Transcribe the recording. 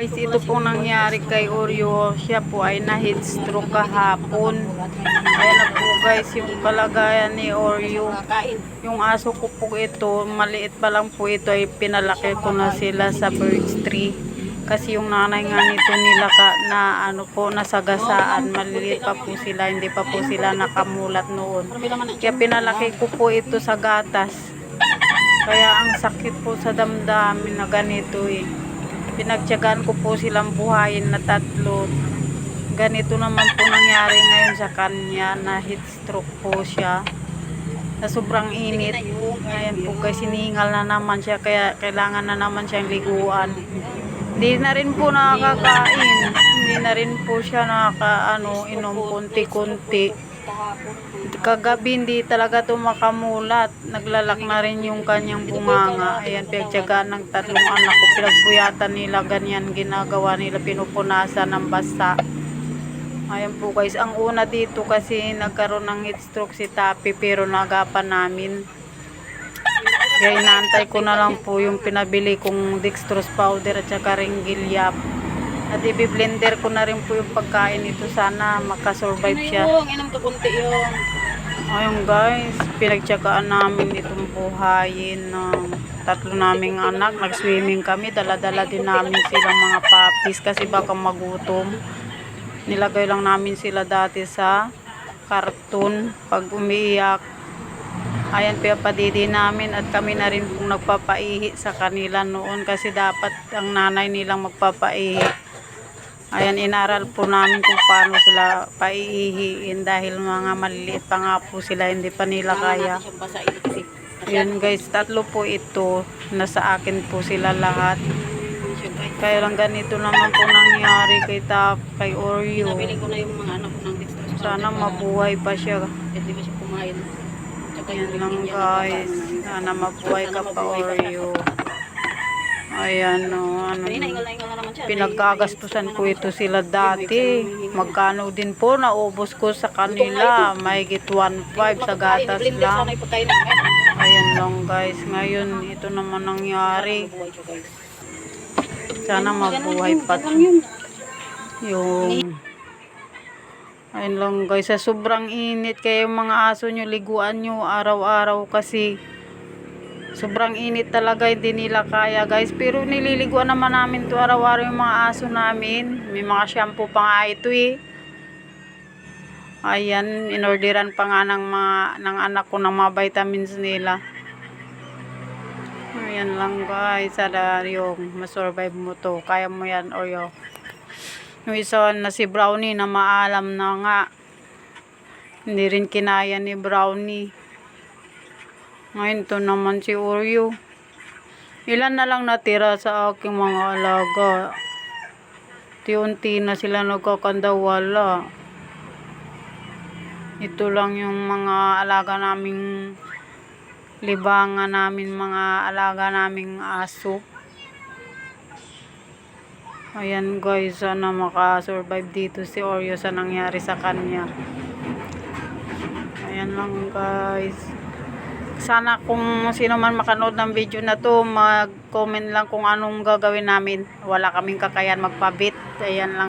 Guys, ito pong nangyari kay Oreo. Siya po ay na-heat stroke kahapon. Ayan na po guys, yung kalagayan ni Oreo. Yung aso ko po ito, maliit pa lang po ito ay pinalaki ko na sila sa birds tree. Kasi yung nanay nga nito nila ka, na ano po, nasagasaan, maliliit pa po sila, hindi pa po sila nakamulat noon. Kaya pinalaki ko po ito sa gatas. Kaya ang sakit po sa damdamin na ganito eh. Pinagtyagaan ko po silang buhayin na tatlo. Ganito naman po nangyari ngayon sa kanya na heat stroke po siya. Na sobrang init. Ayan po guys, siningal na naman siya kaya kailangan na naman siyang liguan. Hindi na rin po nakakain. Hindi na rin po siya nakaka ano, inom kunti-kunti kagabi hindi talaga to makamulat. Naglalak na rin yung kanyang bunganga. Ayan, pinagtyagaan ng tatlong anak ko. Pinagbuyatan nila, ganyan ginagawa nila, pinupunasan ng basa. Ayan po guys, ang una dito kasi nagkaroon ng heat stroke si Tapi pero nagapan namin. Kaya inaantay ko na lang po yung pinabili kong dextrose powder at saka ringilyap. At i-blender ko na rin po yung pagkain nito. Sana makasurvive siya. Yung inom ka kunti yung Ayun guys, pinagtsagaan namin itong buhayin ng tatlo naming anak. Nag-swimming kami, dala-dala din namin silang mga puppies kasi baka magutom. Nilagay lang namin sila dati sa karton pag umiiyak. Ayan, pinapadidi namin at kami na rin pong nagpapaihi sa kanila noon kasi dapat ang nanay nilang magpapaihi. Ayan, inaral po namin kung paano sila paiihiin dahil mga maliliit pa nga po sila, hindi pa nila kaya. Yun guys, tatlo po ito. Nasa akin po sila lahat. Kaya lang ganito naman po nangyari kay Tap, kay Oreo. Nabili ko na yung mga anak ko ng dextrose. Sana mabuhay pa siya. Hindi siya kumain? Tsaka yung Yan lang guys. Sana mabuhay ka pa Oreo. Ayan o, ano. Pinagkagastusan ko ito sila dati. Magkano din po, naubos ko sa kanila. May 1.5 sa gatas lang. Ayan lang guys. Ngayon, ito naman nangyari. Sana mabuhay pa yung ayun lang guys sa sobrang init kaya yung mga aso nyo liguan nyo araw-araw kasi sobrang init talaga hindi nila kaya guys. Pero nililiguan naman namin to araw-araw yung mga aso namin. May mga shampoo pa nga ito eh. Ayan inorderan pa nga ng, mga, ng anak ko ng mga vitamins nila. Ayan lang guys sana yung masurvive mo to. Kaya mo yan or yung yung isa na si Brownie na maalam na nga. Hindi rin kinaya ni Brownie. Ngayon to naman si Oreo. Ilan na lang natira sa aking mga alaga. Tiunti na sila nagkakandawala. Ito lang yung mga alaga naming libangan namin, mga alaga naming aso. Ayan guys, sana makasurvive dito si Oreo sa nangyari sa kanya. Ayan lang guys. Sana kung sino man makanood ng video na to, mag-comment lang kung anong gagawin namin. Wala kaming kakayan magpabit. Ayan lang.